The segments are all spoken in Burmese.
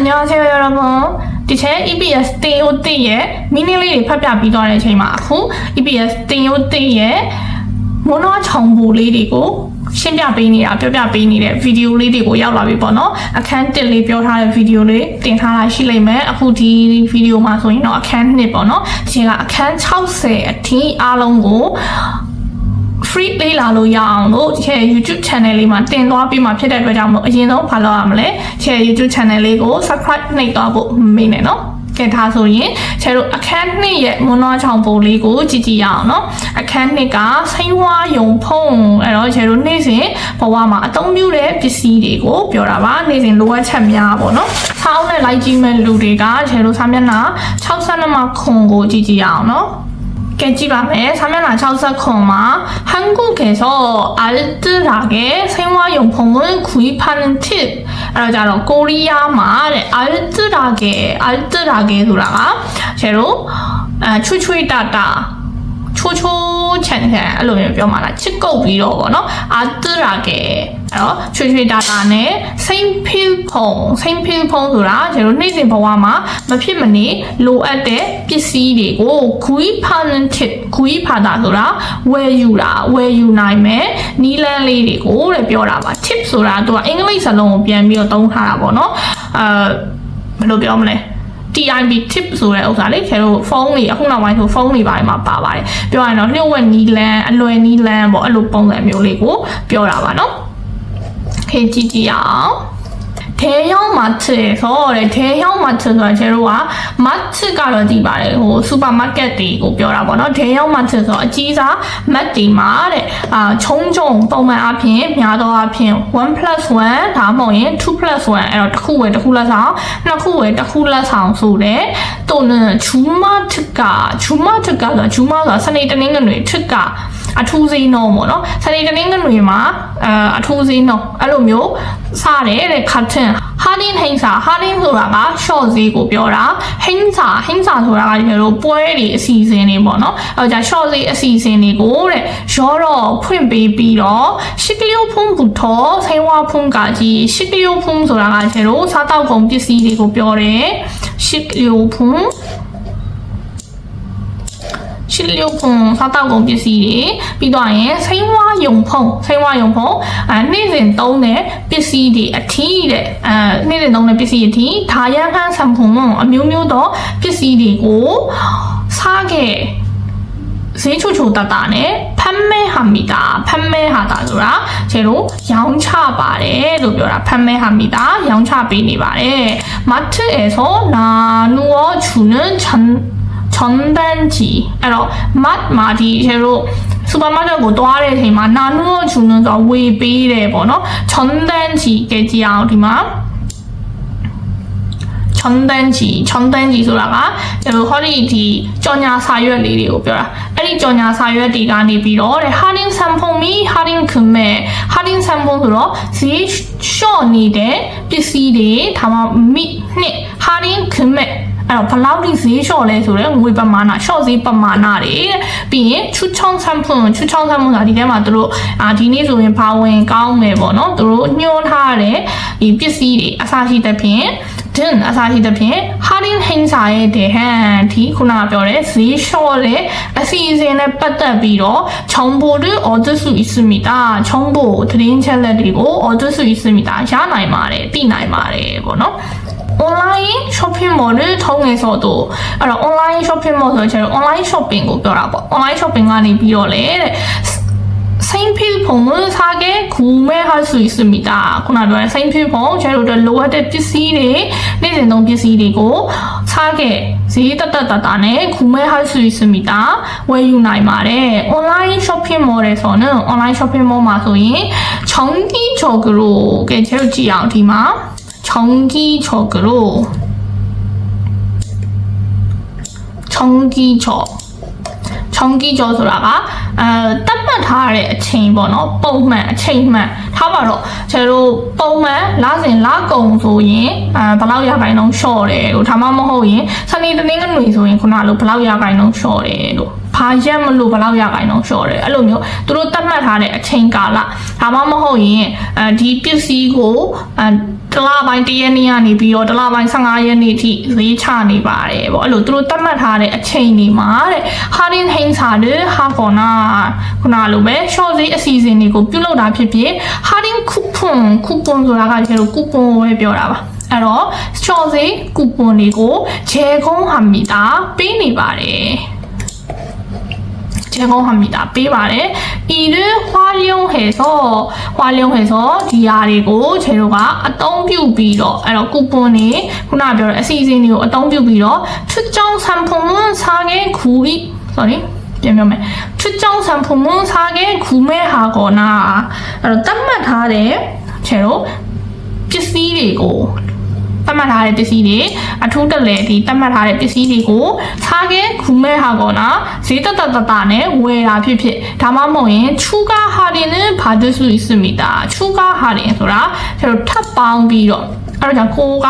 안녕하세요 여러분. ဒီချက် EPS တင်ယိုတင်ရဲ့မီနီလေးတွေဖတ်ပြပြီးသွားတဲ့အချိန်မှာအခု EPS တင်ယိုတင်ရဲ့မိုနောချောင်ပူလေးတွေကိုရှင်းပြပေးနေတာပြောပြပေးနေတဲ့ဗီဒီယိုလေးတွေကိုရောက်လာပြီပေါ့နော်အခန်း1လေးပြောထားတဲ့ဗီဒီယိုလေးတင်ထားတာရှိလိမ့်မယ်အခုဒီဗီဒီယိုမှာဆိုရင်တော့အခန်း2ပေါ့နော်ဒီကအခန်း60အထိအားလုံးကို free လေးလာလို့ရအောင်လို့ဒီရဲ့ YouTube channel လေးမှာတင်သွားပြီးမှဖြစ်တဲ့အတွက်ကြောင့်မလို့အရင်ဆုံးဘာလုပ်ရမလဲဒီရဲ့ YouTube channel လေးကို subscribe နှိပ်သွားဖို့မေ့နေနော်ကဲဒါဆိုရင်ကျတို့အခန်းနှစ်ရဲ့မွန်နောချောင်ပုံလေးကိုကြည့်ကြည့်ရအောင်နော်အခန်းနှစ်ကစိန်ဝါယုံဖုံးအဲ့တော့ကျတို့နေ့စဉ်ဘဝမှာအသုံးပြုတဲ့ပစ္စည်းတွေကိုပြောတာပါနေ့စဉ်လိုအပ်ချက်များပေါ့နော်ဆောင်းနဲ့လိုက်ကြည့်မဲ့လူတွေကကျတို့စာမျက်နှာ62မှာခွန်ကိုကြည့်ကြည့်ရအောင်နော် 깨지감에 사면하셔서 고마 한국에서 알뜰하게 생활용품을 구입하는 팁. 알아자로 코리아 말 알뜰하게 알뜰하게 돌아가. 새로 아, 추출이 따다. ချိုးချိုးချန်ချန်အဲ့လိုမျိုးပြောမှာလားချစ်ကုတ်ပြီးတော့ဗောနော်အာတရာကဲအဲ့တော့ချွေချွေတာတာနဲ့စိမ့်ဖိဖုံစိမ့်ဖိဖုံဆိုတာကျွန်တော်နေ့စဉ်ဘဝမှာမဖြစ်မနေလိုအပ်တဲ့ပစ္စည်းတွေကိုဂူီဖာနန်တစ်ဂူီဖာတာဆိုတာဝယ်ယူတာဝယ်ယူနိုင်မယ်နီလန်းလေးတွေကိုတဲ့ပြောတာပါ tip ဆိုတာသူကအင်္ဂလိပ်စကားလုံးကိုပြန်ပြီးတော့သုံးထားတာပေါ့နော်အဲဘယ်လိုပြောမလဲ TIB tip ဆိုတဲ့ဥစ္စာလေးကျတို့ဖုန်းတွေအခုနောက်ပိုင်းဆိုဖုန်းတွေပိုင်းမှာပါပါတယ်ပြောရရင်တော့လျှို့ဝှက်နီလန်အလွယ်နီလန်ပေါ့အဲ့လိုပုံစံမျိုးလေးကိုပြောတာပါနော်ခေကြည့်ကြည့်အောင် 대형마트에서တဲ့대형 마트ဆိုတာကျတို့က 마트 ကတော့တည်ပါတယ်ဟိုစူပါမားကတ်တွေကိုပြောတာပေါ့နော်대형 마트ဆိုတော့အကြီးစား mat တွေမှာတဲ့အာခြုံခြုံပုံမှန်အဖြစ်များသောအဖြစ်1+1ဒါမှမဟုတ်ရင်2+1အဲ့တော့တစ်ခုဝယ်တစ်ခုလက်ဆောင်နှစ်ခုဝယ်တစ်ခုလက်ဆောင်ဆိုတဲ့또는 주마특가 주마 특가ဆိုတာ주마ဆိုတာစနေတနင်္ဂနွေ특가 အထူးဈေးနှုန်းပေါ့နော်စနေတနင်္ဂနွေမှာအဲအထူးဈေးနှုန်းအဲ့လိုမျိုးစတယ်တဲ့ cotton ဟာဒင်းဟိန်းစာဟာဒင်းဆိုတာက short ဈေးကိုပြောတာဟိန်းစာဟိန်းစာဆိုတာကကျွန်တော်တို့ပွဲတွေအစီအစဉ်တွေပေါ့နော်အဲကြ short ဈေးအစီအစဉ်တွေကိုတဲ့ရောတော့ဖွင့်ပေးပြီးတော့ရှစ်ကလေးဖုံးဘူထောဆိဝါဖုံးကကြီးရှစ်ကလေးဖုံးဆိုတာကကျွန်တော်တို့စားတောက်ကုန်ပစ္စည်းတွေကိုပြောတယ်ရှစ် 실료품 사다고 비시 비도아에 생화용품 생화용품 안내된 돈의 비시디 아티의 안내된 돈의 비시디 다양한 상품은 묘묘도 비시디고 사게 세초조다다네 판매합니다. 판매하다더라. 제로 양차바래 루벼라 판매합니다. 양차비니바래 마트에서 나누어 주는 전 전단지အဲ့တော့ mat မှာဒီကျတို့စူပါမားကတ်ကိုတွားတဲ့အချိန်မှာနာနုရောဂျူနန်ဆိုဝေပေးတယ်ပေါ့နော်ချွန်တန်ချီကဲကြည့်အောင်ဒီမှာချွန်တန်ချီချွန်တန်ချီဆိုတာကကျွန်တော်ဟောဒီဒီကြော်ညာစာရွက်လေးတွေကိုပြောတာအဲ့ဒီကြော်ညာစာရွက်တွေကနေပြီးတော့တဲ့ဟာဒင်းဆမ်ဖုံမီဟာဒင်းခွန်မဲဟာဒင်းဆမ်ဖုံဆိုတော့ဈေးလျှော့နေတဲ့ပစ္စည်းတွေဒါမှမိနှစ်ဟာဒင်းခွန်မဲ အဲ့တော့ဘလောက်ဒီဈေးလျှော့လဲဆိုတော့ငွေပမာဏလျှော့ဈေးပမာဏတွေတဲ့ပြီးရင်ချူချောင်းဆမ်ဖွန်ချူချောင်းဆမ်ဖွန်ဆိုတာဒီထဲမှာသူတို့အာဒီနေ့ဆိုရင်ဘာဝင်ကောင်းမယ်ပေါ့နော်သူတို့ညှိုးထားတဲ့ဒီပစ္စည်းတွေအစားရှိတဲ့ဖြင့်ဒင်အစားရှိတဲ့ဖြင့်ဟာဒင်းဟင်းစာရဲ့တဲ့ဟန်ဒီခုနကပြောတဲ့ဈေးလျှော့တဲ့အစီအစဉ်နဲ့ပတ်သက်ပြီးတော့ချောင်းဘိုတွေအော်ဒစုအစ်စမီတာချောင်းဘိုသတင်းချက်လက်တွေကိုအော်ဒစုအစ်စမီတာရနိုင်ပါတယ်သိနိုင်ပါတယ်ပေါ့နော် 온라인 쇼핑몰을 통해서도 အဲ့တော့ online shopping mall ဆိုတော့ကျွန်တော် online shopping ကိုပြောတာပေါ့ online shopping ကနေပြီးတော့လေတဲ့ 생필품을 사게 구매할 수 있습니다. ခုနပြောတဲ့ 생필품 ကျွန်တော်တို့လိုအပ်တဲ့ပစ္စည်းတွေနေ့စဉ်သုံးပစ္စည်းတွေကို 사게 ဈေးတက်တက်တတနဲ့ 구매할 수 있습니다. ဝယ်ယူနိုင်ပါတယ်။ online shopping mall에서는 online shopping mall မှာဆိုရင် 정기적으로 ကဲကျွန်တော်ကြည့်အောင်ဒီမှာ 정기적으로 정기적 정기적ဆိုတာကအဲတတ်မှတ်ထားတဲ့အချိန်ပေါ့နော်ပုံမှန်အချိန်မှန်ထားပါတော့ကျွန်တော်တို့ပုံမှန်လစဉ်လကုံဆိုရင်အဲဘယ်လောက်ရပိုင်းလုံးလျှော့တယ်လို့ဒါမှမဟုတ်ရင်စနေတနင်္ဂနွေဆိုရင်ခုနလိုဘယ်လောက်ရပိုင်းလုံးလျှော့တယ်လို့ဘာရက်မလို့ဘယ်လောက်ရပိုင်းလုံးလျှော့တယ်အဲ့လိုမျိုးသူတို့တတ်မှတ်ထားတဲ့အချိန်ကာလဒါမှမဟုတ်ရင်အဲဒီပစ္စည်းကိုအဲ တလပိုင်း1ရက်နေ့ကနေပြီးတော့တလပိုင်း15ရက်နေ့ထိဈေးချနေပါတယ်ပေါ့အဲ့လိုသူတို့သတ်မှတ်ထားတဲ့အချိန်တွေမှာတဲ့ဟာဒင်ဟိန်စာတဲ့ဟာကောနာခုနလိုပဲ short ဈေးအစီအစဉ်တွေကိုပြုလုပ်တာဖြစ်ဖြစ်ဟာဒင်ကူပွန်ကူပွန်ဆိုတာကကျတော့ကူပွန်ပဲပြောတာပါအဲ့တော့ short ဈေးကူပွန်တွေကိုဂျဲကုန်းဟာမီတာပေးနေပါတယ် 제거합니다. B 말에 이를 활용해서 활용해서 DR이고 재료가 어떤ပြုပြီးတော့ အဲ့တော့ coupon 특정 상품은 상해 구입 sorry 변명매 특정 상품은 상해 구매하거나 에러 딴마다래 재료 비싸리고 တတ်မှတ်ထားတဲ့ပစ္စည်းတွေအထူးတလဲဒီတတ်မှတ်ထားတဲ့ပစ္စည်းတွေကိုစားခဲခုမဲ့ဟာကောနာဈေးတက်တက်တတနဲ့ဝယ်တာဖြစ်ဖြစ်ဒါမှမဟုတ်ရင်ချူကာဟာရင်နဲ့ဘာဒစုစမီတာချူကာဟာရင်ဆိုတာကျွန်တော်ထပ်ပေါင်းပြီးတော့ အဲ့တော့ကိုက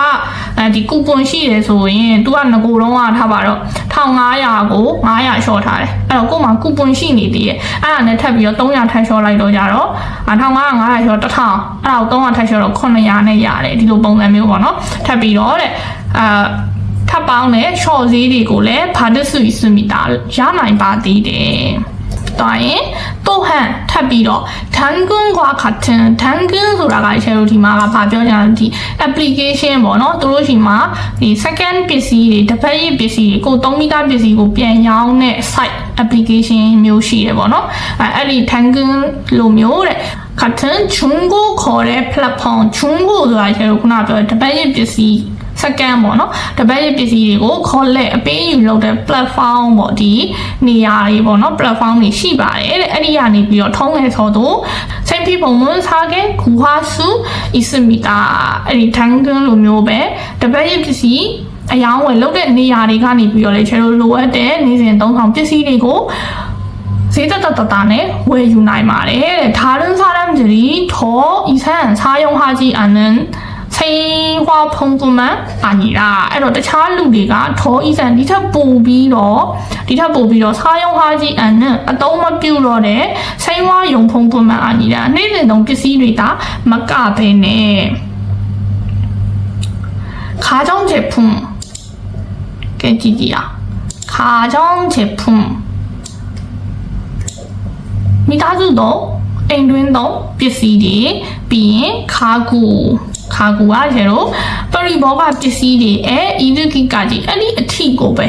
အဲဒီကူပွန်ရှိတယ်ဆိုရင် तू ကငကိုတော့ကထားပါတော့1500ကို900လျှော့ထားတယ်အဲ့တော့ကို့မှာကူပွန်ရှိနေသေးရဲ့အဲ့ဒါနဲ့ထပ်ပြီးတော့300ထပ်လျှော့လိုက်တော့ကြတော့1500 900လျှော့1000အဲ့ဒါကို300ထပ်လျှော့တော့900နဲ့ရတယ်ဒီလိုပုံစံမျိုးပေါ့နော်ထပ်ပြီးတော့တဲ့အာထပ်ပေါင်းတဲ့ short ဈေးတွေကိုလည်းဘာဒစုစမီတာရနိုင်ပါသေးတယ် တော့ရင်တော့ဟန်ထပ်ပြီးတော့ဒန်ကွန်းကွာခတ်တန်ဒန်ကွန်းဆိုတာကရှယ်လိုဒီမှာကဘာပြောကြလဲဒီ application ပေါ့နော်သူတို့ရှိမှာဒီ second ပစ္စည်းတွေတစ်ဖက်ရပစ္စည်းတွေကို3မီတာပစ္စည်းကိုပြန်ရောင်းတဲ့ site application မျိုးရှိတယ်ပေါ့နော်အဲအဲ့ဒီဒန်ကွန်းလိုမျိုးတဲ့ 같은 중고 거래 플랫폼 중고ဆိုတာကျတော့ခုနပြောတဲ့တပတ်ရပ စ္စည်းစကန်ပေါ့နော်တပတ်ရပစ္စည်းတွေကို collect အပေးယူလုပ်တဲ့ platform ပေါ့ဒီနေရာတွေပေါ့နော် platform တွေရှိပါတယ်တဲ့အဲ့ဒီကနေပြီးတော့ထုံးငယ်ဆိုတော့생피봉은사게구할수있습니다အဲ့ဒီ 당근 လိုမျိုးပဲတပတ်ရပစ္စည်းအယောင်းဝယ်လုပ်တဲ့နေရာတွေကနေပြီးတော့လေကျတို့လိုအပ်တဲ့နေစဉ်သုံးဆောင်ပစ္စည်းတွေကိုဈေးတက်တက်တတနဲ့ဝယ်ယူနိုင်ပါတယ်တဲ့다른사람들이더이상사용하지않은 စိန်ဟွာဖုံသူမန်အာညီတာအဲ့တော့တခြားလူတွေကထောဤဆန်ဒီထက်ပိုပြီးတော့ဒီထက်ပိုပြီးတော့ဆာယုံဟာကြီးအန်နဲ့အတုံးမပြူတော့တဲ့စိန်ဟွာယုံဖုံသူမန်အာညီတာနေ့စဉ်တုံးပစ္စည်းတွေကမကဘဲနဲ့ခါကြောင့်ချက်ဖုံကဲကြည့်ကြည့်ရခါကြောင့်ချက်ဖုံမိသားစုတော့အိမ်တွင်းတော့ပစ္စည်းတွေပြီးရင်ခါကူ ခါကူကကျတော့ပရိဘောကပစ္စည်းတွေအဲဤသူကိကကြီးအဲ့ဒီအထီကိုပဲ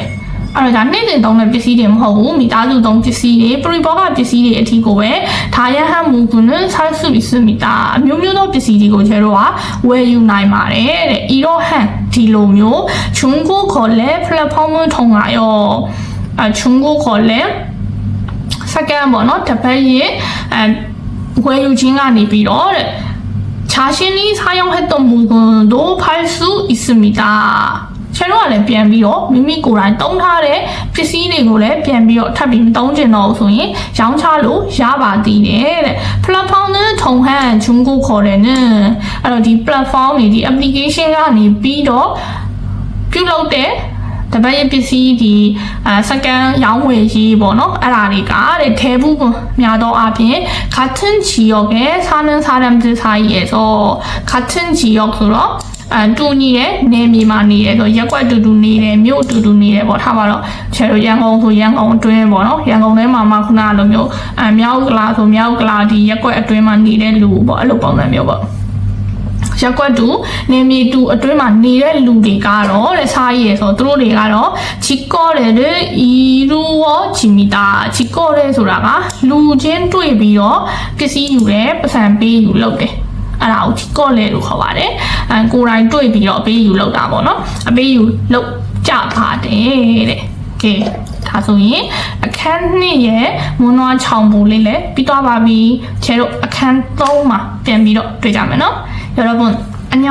အဲ့တော့ဒါနေ့စဉ်သုံးတဲ့ပစ္စည်းတွေမဟုတ်ဘူးမိသားစုသုံးပစ္စည်းတွေပရိဘောကပစ္စည်းတွေအထီကိုပဲဒါရဟန်မူကုနဆက်စုပြီးစမိတာအမျိုးမျိုးသောပစ္စည်းတွေကိုကျတော့ဝယ်ယူနိုင်ပါတယ်တဲ့ဤတော့ဟန်ဒီလိုမျိုးဂျွန်ကိုခေါ်လဲ platform ထုံလာရောအဂျွန်ကိုခေါ်လဲစကန်ပေါ့နော်တပတ်ရဲ့အဲဝယ်ယူခြင်းကနေပြီးတော့တဲ့ 자신이사용했던물건도팔수있습니다ချန်တော့လည်းပြန်ပြီးတော့မိမိကိုယ်တိုင်တုံးထားတဲ့ပစ္စည်းတွေကိုလည်းပြန်ပြီးတော့ထပ်ပြီးမတုံးကျင်တော့ဘူးဆိုရင်ရောင်းချလို့ရပါသေးတယ်တဲ့ platform နဲ့ထုံဟန်ဂျုံကိုခေါ်တယ်နဲ့အဲ့တော့ဒီ platform တွေဒီ application ကနေပြီးတော့ပြုလုပ်တဲ့ တပတ်ရဲ့ပစ္စည်းဒီအဲစကန်ရောင်းဝယ်ရေးပေါ့နော်အဲ့ဒါတွေကတဲ့대부분များသောအားဖြင့် 같은 지역에 사는 사람들 사이에서 같은 지역 ဆိုတော့အတူညီတဲ့နေမြေမှာနေရဲဆိုရက်ကွက်တူတူနေတယ်မြို့တူတူနေတယ်ပေါ့ထားပါတော့ချေတို့ရန်ကုန်ဆိုရန်ကုန်အတွင်းပေါ့နော်ရန်ကုန်ထဲမှာမှခုနလိုမျိုးအမြောက်ကလာဆိုမြောက်ကလာဒီရက်ကွက်အတွင်းမှာနေတဲ့လူပေါ့အဲ့လိုပုံစံမျိုးပေါ့ ရက်ကွက်တူနေမြေတူအတွင်းမှာနေတဲ့လူတွေကတော့တဲ့စားရည်ဆိုသူတို့တွေကတော့ချီကော့တယ်တဲ့ဤရူရောချီမီတာချီကော့တယ်ဆိုတာကလူချင်းတွေ့ပြီးတော့ပစ္စည်းယူတယ်ပတ်စံပေးယူလုပ်တယ်အဲ့ဒါကိုချီကော့လေလို့ခေါ်ပါတယ်အဲကိုယ်တိုင်တွေ့ပြီးတော့အပေးယူလုပ်တာပေါ့နော်အပေးယူလုပ်ကြပါတယ်တဲ့ကဲ ဒါဆိုရင်အခန်းနှစ်ရဲ့မွန်းနွားချောင်ပူလေးလည်းပြီးသွားပါပြီကျဲတို့အခန်း3မှာပြန်ပြီးတော့တွေ့ကြမယ်နော်여러분 안녕